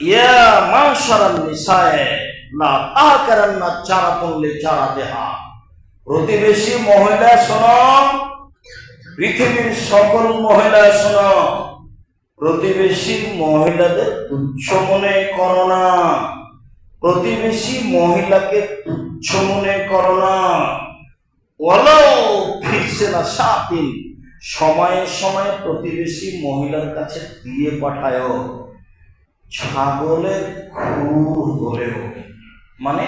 ইয়া মাশারান নিসায়ে, লা তাহকারান্না চারাতুন লিচারাতিহা প্রতিবেশী মহিলা শোনো, পৃথিবীর সকল মহিলা শোনো, প্রতিবেশী মহিলাদের তুচ্ছ মনে করো না। প্রতিবেশী মহিলাকে তুচ্ছ মনে করো না। ফিরছে না সাতিন সময়ে সময়ে প্রতিবেশী মহিলার কাছে দিয়ে পাঠায় ছাগলের খুর হলেও মানে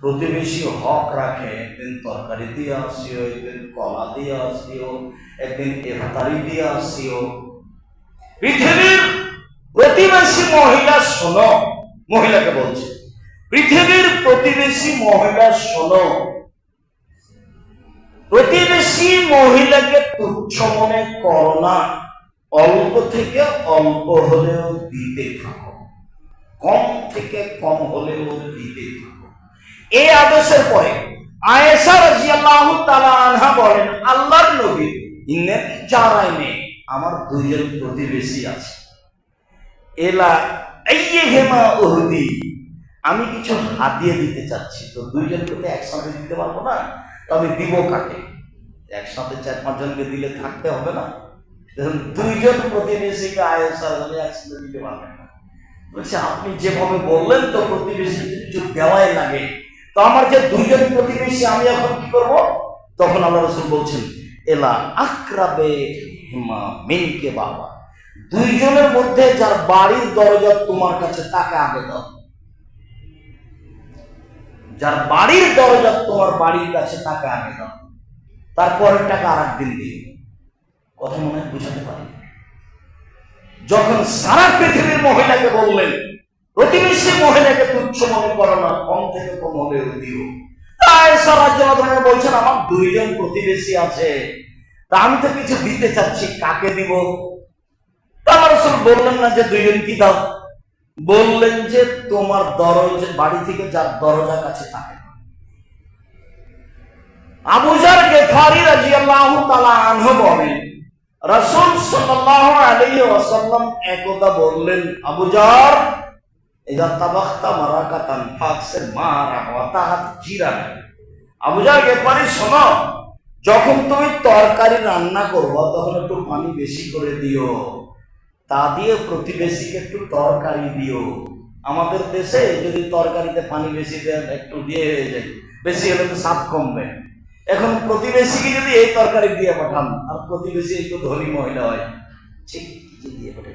প্রতিবেশী হক রাখে, একদিন তরকারি দিয়ে আসিও, একদিন কলা দিয়ে আসিও, একদিন ইফতারি দিয়ে আসিও। পৃথিবীর প্রতিবেশী মহিলা শোনো, মহিলাকে বলছে, পৃথিবীর প্রতিবেশী মহিলা শোনো, প্রতিবেশী মহিলাকে তুচ্ছ মনে করো না। অল্প থেকে অল্প হলেও দিতে থাকো। কম থেকে কম হলেও দিতে থাকো। এই আদেশের পরে আয়েশা রাজিয়াল্লাহু তাআলা আনহা বলেন, আল্লাহর নবী ইন্নে জারাইনে, আমার দুইজন প্রতিবেশী আছে। এলা আইয়েহেমা উহদি, আমি কিছু হাতিয়ে দিতে চাচ্ছি। তো দুইজনকে তো একসাথে দিতে পারব না, তবে দিব কাকে? একসাথে চার পাঁচজনকে দিলে থাকতে হবে না? দুইজন রাজি একসাথে দিতে পারবেন না। বলছে, আপনি যেভাবে বললেন তো প্রতিবেশী কিছু দেওয়াই লাগে। তো আমার যে দুইজন প্রতিবেশী, আমি এখন কি করব? তখন আল্লাহ রসুল বলছেন, এলা আক্রাবে হিমা মিনকে বাবা। দুইজনের মধ্যে যার বাড়ির দরজা তোমার কাছে, তাকে আগে দাও। যার বাড়ির দরজা তোমার বাড়ির কাছে, তাকে আগে দাও। তারপরের টাকা আর একদিন দিও। কথা মনে হয় বুঝাতে পারি যখন সারা পৃথিবীর মহিলাকে বললেন, প্রতিবেশী মহিলাকে তুচ্ছ মনে করো না, কম থেকে কম হলে দিও। বলছেন, আমার দুইজন প্রতিবেশী আছে। তা আমি তো কিছু দিতে চাচ্ছি, কাকে দিব? আমার রাসূল বললেন না যে, দুইজন কি দাও? বললেন যে, তোমার দরজা, বাড়ি থেকে যার দরজা কাছে তাকে আবুজার গেফারি রাদিয়াল্লাহু তাআলা আনহু বলেন রাসূল সাল্লাল্লাহু আলাইহি একদা বললেন গেফারি শোনো, যখন তুমি তরকারি রান্না করব, তখন একটু পানি বেশি করে দিও। তা দিয়ে প্রতিবেশীকে একটু তরকারি দিও। আমাদের দেশে যদি তরকারিতে পানি বেশি দেন, একটু দিয়ে যায়। বেশি হলে তো স্বাদ কমবে। এখন প্রতিবেশীকে যদি এই তরকারি দিয়ে পাঠান, আর প্রতিবেশী একটু ধনী মহিলা হয়, ঠিক দিয়ে পাঠান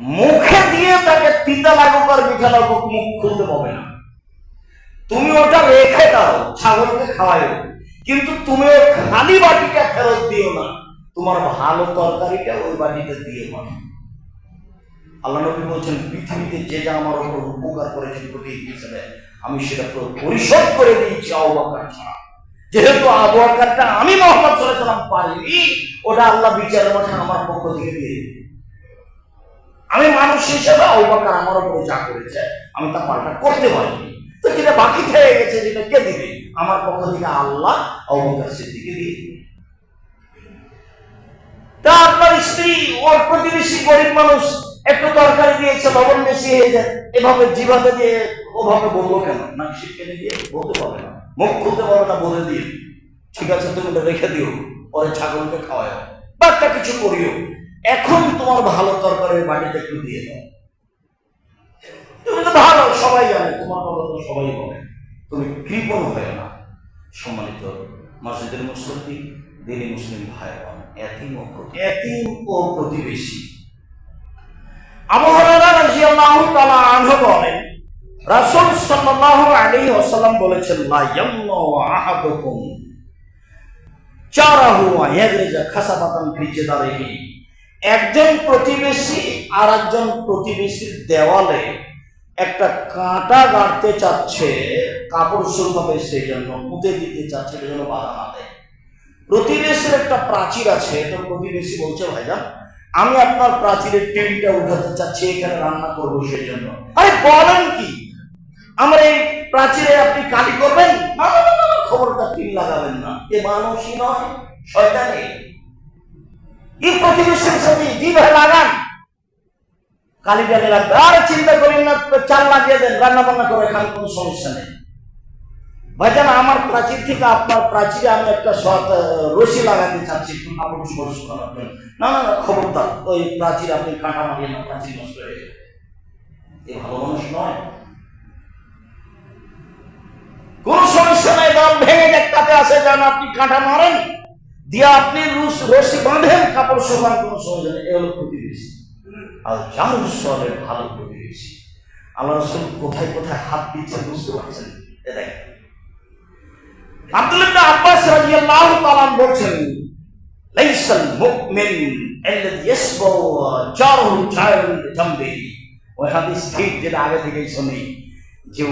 মুখে দিয়ে তাকে তিতা লাগুক আর মিঠা লাগুক মুখ খুলতে পাবে না। তুমি ওটা রেখে দাও, ছাগলকে খাওয়াই কিন্তু তুমি খালি বাটিটা ফেরত দিও না। তোমার ভালো তরকারিটা ওই বাটিতে দিয়ে পাঠাও। আল্লাহ নবী বলছেন, পৃথিবীতে যে যা আমার উপর উপকার করেছেন প্রতি হিসেবে, আমি সেটা পুরো পরিশোধ করে দিয়েছি আবহাওয়ার ছাড়া। যেহেতু আবহাওয়ারটা আমি মোহাম্মদ সাল্লাম পারিনি ওটা আল্লাহ বিচারের মাঠে আমার পক্ষ থেকে দিয়ে আমি মানুষ হিসেবে অবাকার আমার উপরে যা করেছে, আমি তা পাল্টা করতে পারিনি। তো যেটা বাকি থেকে গেছে যেটা কে দিবে? আমার পক্ষ থেকে আল্লাহ অবকার সিদ্দিকে দিয়ে তা আপনার স্ত্রী, ওর প্রতিবেশী গরিব মানুষ একটু তরকারি দিয়েছে, লবণ বেশি হয়ে যায়। এভাবে জিভাতে দিয়ে ওভাবে বলব কেন? না শিখে দিয়ে বলতে পারবে না। মুখ খুলতে পারবে না, বলে দিয়ে। ঠিক আছে, তুমি এটা রেখে দিও, পরে ছাগলকে খাওয়ায় বা একটা কিছু করিও। এখন তোমার ভালো তরকারি বাড়িতে একটু দিয়ে দাও। তুমি তো ভালো, সবাই জানে, তোমার কথা তো সবাই বলে। তুমি কৃপণ হয়ে না, সম্মানিত মসজিদের মুসল্লি, দিনী মুসলিম ভাই এতিম ও এতিম ও প্রতিবেশী। একজন প্রতিবেশী আর একজন প্রতিবেশীর দেওয়ালে একটা কাঁটা গাড়তে চাচ্ছে, কাপড় শুরুভাবে সেই জন্য পুঁতে দিতে চাচ্ছে প্রতিবেশীর একটা প্রাচীর আছে তো প্রতিবেশী বলছে, ভাইজান আমি আপনার প্রাচীরের টেনটা উঠাতে চাচ্ছি, এখানে রান্না করব সেই জন্য আরে বলেন কি? আমার এই প্রাচীরে আপনি কালি করবেন? খবরটা টিন লাগাবেন না। এ মানুষই নয়, শয়তানে। এই প্রতিবেশীর সাথে জি লাগান কালি ডালি লাগবে আর চিন্তা করেন না, চাল লাগিয়ে দেন রান্না বান্না করে খান, কোনো সমস্যা নেই। ভাইজান আমার প্রাচীর থেকে আপনার প্রাচীরে আমি একটা শর্ট রশি লাগাতে চাচ্ছি একটু কাপড় শুকানোর জন্য। না না, খবরদার, ওই প্রাচীর আপনি কাঁটা মারিয়ে না প্রাচীর নষ্ট হয়ে যাবে। এ ভালো মানুষ নয়। কোন সমস্যা নাই, দম ভেঙে দেখতে আসে যান, আপনি কাঁটা মারেন। দিয়ে আপনি রুশ রশি বাঁধেন, কাপড় শুকান কোনো সমস্যা নেই, এ হলো প্রতিবেশী। আর সলে ভালো প্রতিবেশী। আল্লাহ রসুল কোথায় কোথায় হাত দিচ্ছে বুঝতে পারছেন? এ দেখেন। আব্দুল্লাহ আব্বাস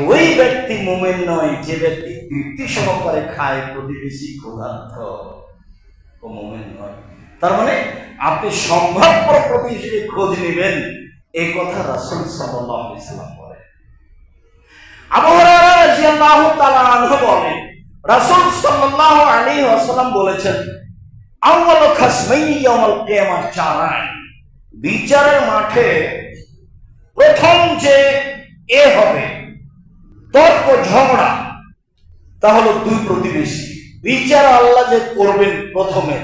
ওই ব্যক্তি নয়, যে ব্যক্তি খায় প্রতিবেশী ও নয়। তার মানে আপনি সম্ভাব্য প্রতিবেশীর খোঁজ নেবেন এই কথা রাসূল সাল্লাম বলেন। আবু হুরায়রা রাদিয়াল্লাহু বলেন রাসূল সাল্লাল্লাহু আলাইহি ওয়াসাল্লাম বলেছেন, আউয়ালু খাসমাইনি ইয়াউমাল কিয়ামাহ চারান বিচারের মাঠে প্রথম যে এ হবে, তর্ক ঝগড়া, তা দুই প্রতিবেশী। বিচার আল্লাহ যে করবেন প্রথমে,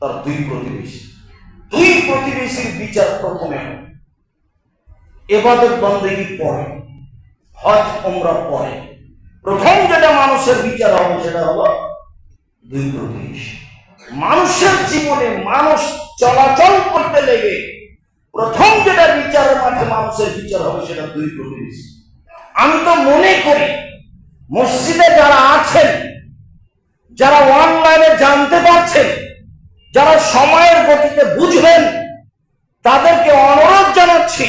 তার দুই প্রতিবেশী। দুই প্রতিবেশীর বিচার প্রথমে এবাদত বন্দেগী পরে, হজ ওমরা পরে। প্রথম যেটা মানুষের বিচার হবে সেটা হলো দুই প্রতিবেশী মানুষের জীবনে মানুষ চলাচল করতে লেগে প্রথম যেটা বিচারের মাঠে মানুষের বিচার হবে সেটা দুই প্রতিবেশী আমি তো মনে করি মসজিদে যারা আছেন, যারা অনলাইনে জানতে পারছেন, যারা সময়ের গতিতে বুঝবেন, তাদেরকে অনুরোধ জানাচ্ছি,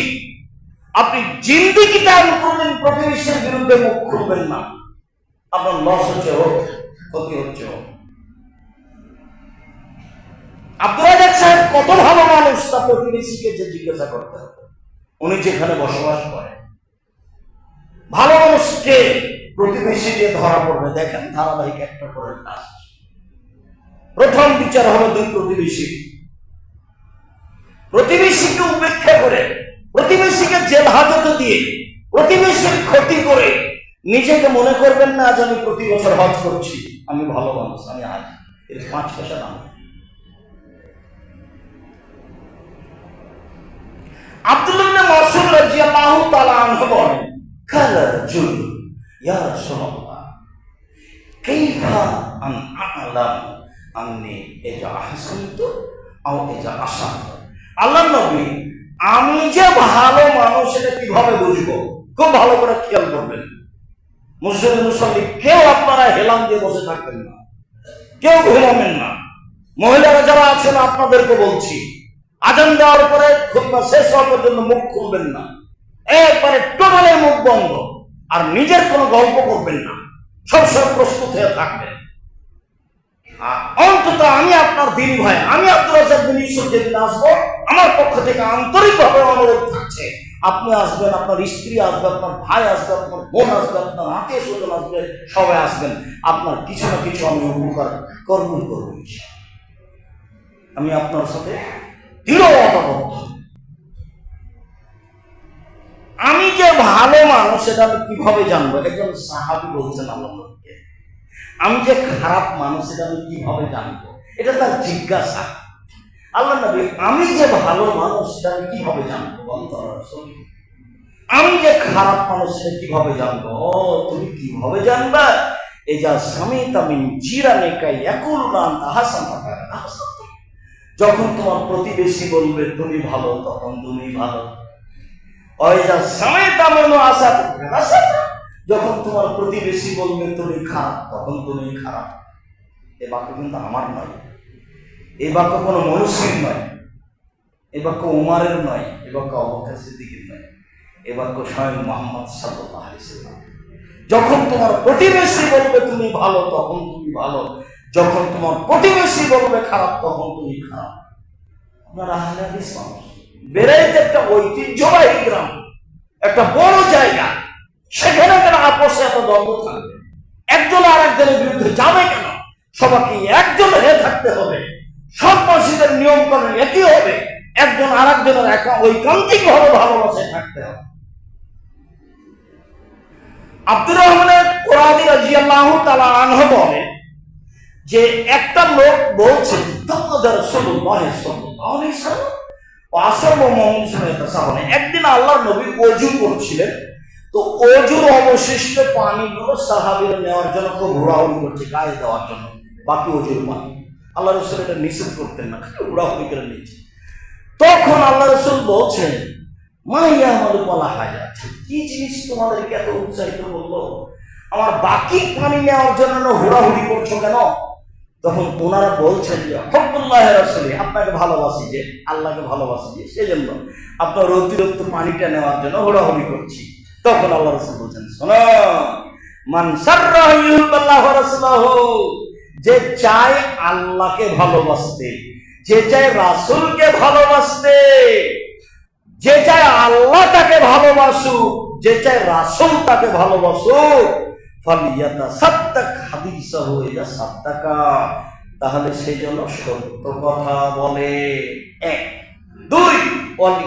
আপনি জিন্দিগিতে আমি প্রতিবেশীর বিরুদ্ধে মুখ খুলবেন না। আপনার লস হচ্ছে হোক, ক্ষতি হচ্ছে হোক। আব্দুল রাজাক সাহেব কত ভালো মানুষ প্রতিবেশীকে যে জিজ্ঞাসা করতে হবে। উনি যেখানে বসবাস ভালো মানুষকে প্রতিবেশী দিয়ে ধরা পড়বে। দেখেন ধারাবাহিক একটা করে কাজ। প্রথম বিচার হলো দুই প্রতিবেশী। প্রতিবেশীকে উপেক্ষা করে, প্রতিবেশীকে জেল হাজতে দিয়ে, প্রতিবেশীর ক্ষতি করে নিজেকে মনে করবেন না যে আমি প্রতি বছর হজ করছি। আমি ভালো মানুষ, আমি আজ এর পাঁচ পয়সা দাম। আব্দুল্লাহ বলেন ইয়া রাসূলুল্লাহ, কাইফা আন আ'লাম ইজা আহসানতু আও আসানতু। আল্লাহ নবী, আমি যে ভালো মানুষ এটা কীভাবে বুঝব? খুব ভালো করে খেয়াল করবেন। মুসলিম মুসল্লি কেউ আপনারা হেলাম দিয়ে বসে থাকবেন না। কেউ ঘুমাবেন না। মহিলারা যারা আছেন, আপনাদেরকে বলছি, আজান দেওয়ার পরে খুতবা শেষ হওয়ার পর্যন্ত মুখ খুলবেন না। একবারে টোটালে মুখ বন্ধ। আর নিজের কোনো গল্প করবেন না। সবসময় প্রস্তুত হয়ে থাকবেন। অন্তত আমি আপনার দিন ভাই, আমি আব্দুল রাজাক যেদিন আসব, আমার পক্ষ থেকে আন্তরিকভাবে অনুরোধ থাকছে আপনি আসবেন, আপনার স্ত্রী আসবে, আপনার ভাই আসবে, আপনার বোন আসবে, আপনার আত্মীয় স্বজন আসবে, সবাই আসবেন। আপনার কিছু না কিছু আমি উপকার কর্ম করব আমি আপনার সাথে আমি যে ভালো মানুষ সেটা আমি কীভাবে জানব? একজন সাহাবি বলছেন আমাকে আমি যে খারাপ মানুষ সেটা আমি কীভাবে জানব? এটা তার জিজ্ঞাসা। আল্লাহ নবী, আমি যে ভালো মানুষ সেটা আমি কীভাবে জানব। আমি যে খারাপ মানুষ সেটা কীভাবে জানব? তুমি কীভাবে জানবা? যা স্বামী তামিন জিরানে কাই একুল নাম হাসান যখন তোমার প্রতিবেশী বলবে, তুমি ভালো তখন তুমি ভালো। যা স্বামী তামিন আশা যখন তোমার প্রতিবেশী বলবে, তুমি খারাপ তখন তুমি খারাপ। এ বাক্য কিন্তু আমার নয়। এই বাক্য কোনো মনুষ্যের নয়, এ বাক্য উমারের নয়, এ বাক্য অবকাশ সিদ্দিকের নয়, এ বাক্য স্বয়ং মোহাম্মদ সাল্লাহ যখন তোমার প্রতিবেশী বলবে তুমি ভালো, তখন তুমি ভালো। যখন তোমার প্রতিবেশী বলবে খারাপ, তখন তুমি খারাপ। আপনার আহলে হাদিস মানুষ। বেড়াইতে একটা ঐতিহ্যবাহী গ্রাম, একটা বড় জায়গা, সেখানে কেন আপোষে এত দ্বন্দ্ব থাকবে? একজন আর একজনের বিরুদ্ধে যাবে কেন? সবাইকে একজন হয়ে থাকতে হবে। মসজিদের নিয়ম কানুন একই হবে। একজন আর একজনের ঐকান্তিক ভাবে ভালোবাসে থাকতে হবে। আব্দুর রহমানের কোরআদি রাজিয়াল্লাহু তাআলা আনহু বলেন যে, একটা লোক বলছে একদিন আল্লাহর নবী ওযু করছিলেন। তো অজুর অবশিষ্ট পানিগুলো সাহাবিরা নেওয়ার জন্য খুব হুড়াহুড়ি করছে, গায়ে দেওয়ার জন্য, বাকি অজুর পানি। আল্লাহ রসুল এটা নিষেধ করতেন না, খালি হুড়াহুড়ি করে নিচ্ছে তখন আল্লাহ রসুল বলছেন, মাইয়া আমাদের বলা হয় কি জিনিস তোমাদেরকে এত উৎসাহিত করল? আমার বাকি পানি নেওয়ার জন্য হুড়াহুড়ি করছ কেন? তখন ওনারা বলছেন যে হকবুল্লাহ রসুলি, আপনাকে ভালোবাসি যে, আল্লাহকে ভালোবাসি যে সেই জন্য আপনার অতিরিক্ত পানিটা নেওয়ার জন্য হুড়াহুড়ি করছি। তখন আল্লাহ রসুল বলছেন, শোনো, মান ওয়া রাসূলুহু যে চায় আল্লাহকে ভালোবাসতে, যে চায় রাসূলকে ভালোবাসতে, যে চায় আল্লাহ তাকে ভালোবাসুক, যে চায় রাসূল তাকে ভালোবাসুক ফালিয়াতা সাদ্দাক হাদিসাহু ইযা সাদ্দাকা। তাহলে সেই জন্য সত্য কথা বলে। এক। দুই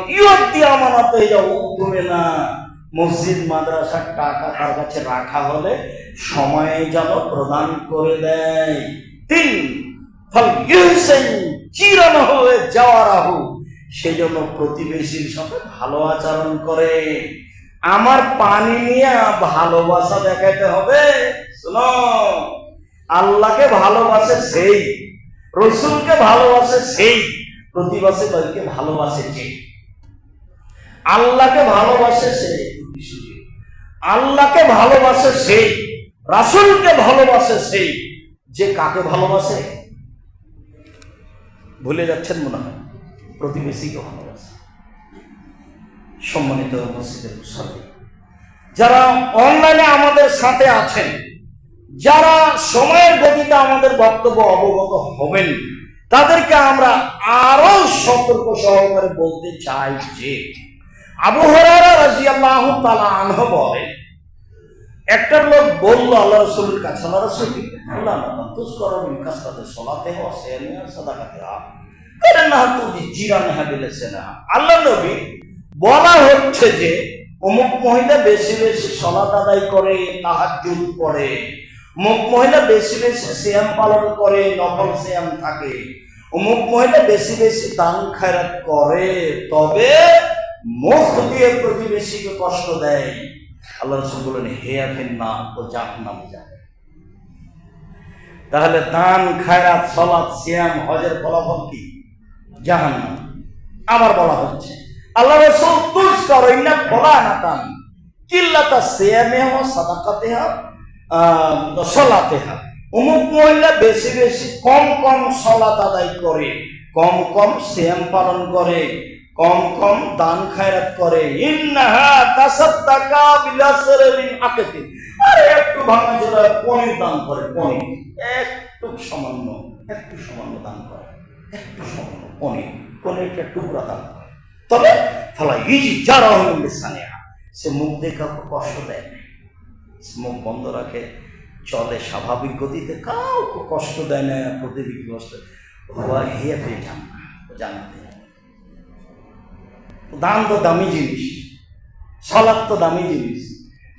ইউদ্দি আমানাতে উদ্যমে না। মসজিদ মাদ্রাসার টাকা তার কাছে রাখা হলে সময়ে যেন প্রদান করে দেয়। তিন হয়ে যাওয়ারাহু সেজন্য প্রতিবেশীর সাথে ভালো আচরণ করে। আমার পানি নিয়ে ভালোবাসা দেখাতে হবে। শোনো, আল্লাহকে ভালোবাসে সেই, রসুলকে ভালোবাসে সেই, প্রতিবাসীদেরকে ভালোবাসে যে। আল্লাহকে ভালোবাসে সে। আল্লাহকে ভালোবাসে সেই। রাসুলকে ভালোবাসে সেই যে কাকে ভালোবাসে? ভুলে যাচ্ছেন মনে হয়। প্রতিবেশীকে ভালোবাসে। সম্মানিত উপস্থিতের সাথে যারা অনলাইনে আমাদের সাথে আছেন, যারা সময়ের গতিতে আমাদের বক্তব্য অবগত হবেন, তাদেরকে আমরা আরও সতর্ক সহকারে বলতে চাই যে, আবু হরারা রাজিয়াল্লাহু তাআলা আনহু বলেন একটা লোক বলল, আল্লাহ রাসূলের কাছে, আল্লাহ রাসূল আল্লাহ তুস করো মিন কাসরাতে সলাতে ও সিয়ামিয়া সাদাকাতে আ কারণ না তুই জিরানে হাবিলেছে না। আল্লাহ নবী বলা হচ্ছে যে, অমুক মহিলা বেশি বেশি সলাত আদায় করে, তাহাজ্জুদ পড়ে। অমুক মহিলা বেশি বেশি সিয়াম পালন করে নফল সিয়াম থাকে। অমুক মহিলা বেশি বেশি দান খায়রাত করে, তবে মুখ দিয়ে প্রতিবেশীকে কষ্ট দেয়। আল্লাহ রসুল না ও জাহান্নামে যাবে তাহলে দান, খায়রাত সলাৎ সিয়াম, হজের ফলাফল কি? জাহান্নাম। আবার বলা হচ্ছে, আল্লাহ রসুল তুজ ইন্না ফলা নাতান কিল্লাতা সিয়ামে হো সাদাকাতে হো সলাতে হো অমুক মহিলা বেশি বেশি কম কম সলাত আদায় করে, কম কম সিয়াম পালন করে। কম কম দান খায়রাত করে। ইন্নাহা তাসাদ্দাকা মিন আকাতি। আরে একটু ভাঙা জোড়া পনির দান করে, পনির। একটু সামান্য একটু সামান্য দান করে। একটু সামান্য পনির, পনিরটা টুকরা দান করে। তবে ফলা ইজি যারা সানিয়া সে মুখ কাউকে কষ্ট দেয় না মুখ বন্ধ রাখে, চলে স্বাভাবিক গতিতে কাউকে কষ্ট দেয় না প্রতিদিন কষ্ট। হিয়া ফিরে যান জানাতে দান তো দামি জিনিস সলাপ তো দামি জিনিস,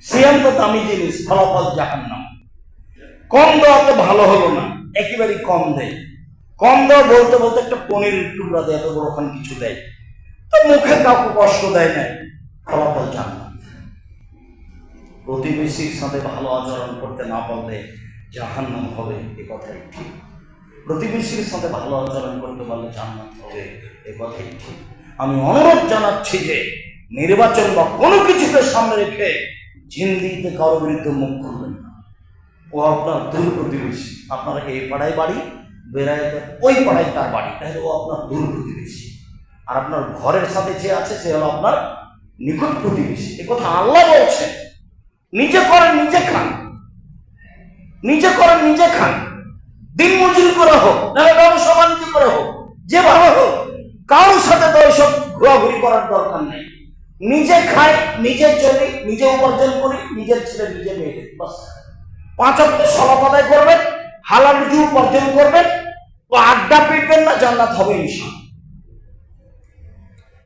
সিয়াম তো দামি জিনিস, ফলাফল জাহান্নাম। কম দেওয়া তো ভালো হলো না, একেবারেই কম দেয়। কম দেওয়া বলতে বলতে একটা পনিরের টুকরা দেয়, এত বড়খান কিছু দেয়। তো মুখে কাউকে কষ্ট দেয় না, ফলাফল জান্নাত প্রতিবেশীর সাথে ভালো আচরণ করতে না পারলে জাহান্নাম হবে, এ কথাই ঠিক। প্রতিবেশীর সাথে ভালো আচরণ করতে পারলে জান্নাত হবে, এ কথাই ঠিক। আমি অনুরোধ জানাচ্ছি যে নির্বাচন বা কোনো কিছুকে সামনে রেখে জিন্দিতে কারও বিরুদ্ধে মুখ খুলবেন না। ও আপনার দূর প্রতিবেশী। আপনার এই পাড়ায় বাড়ি বেড়াইতে ওই পাড়ায় তার বাড়ি। তাহলে ও আপনার দূর প্রতিবেশী। আর আপনার ঘরের সাথে যে আছে, সে হলো আপনার নিকট প্রতিবেশী। এ কথা আল্লাহ বলছেন। নিজে করেন, নিজে খান। নিজে করেন, নিজে খান। দিন মজুরি করে হোক নাহলে ব্যবসা বাণিজ্য করে হোক যেভাবে হোক। কারোর সাথে তো ওইসব ঘোরাঘুরি করার দরকার নেই। নিজে খাই, নিজে চলি, নিজে উপার্জন করি, নিজের ছেলে নিজে মেয়ে বাস। পাঁচ অব্দ সলাপদায় করবেন, হালাল রুজু উপার্জন করবেন, তো আড্ডা পিটবেন না, জান্নাত হবে ইনশাল্লাহ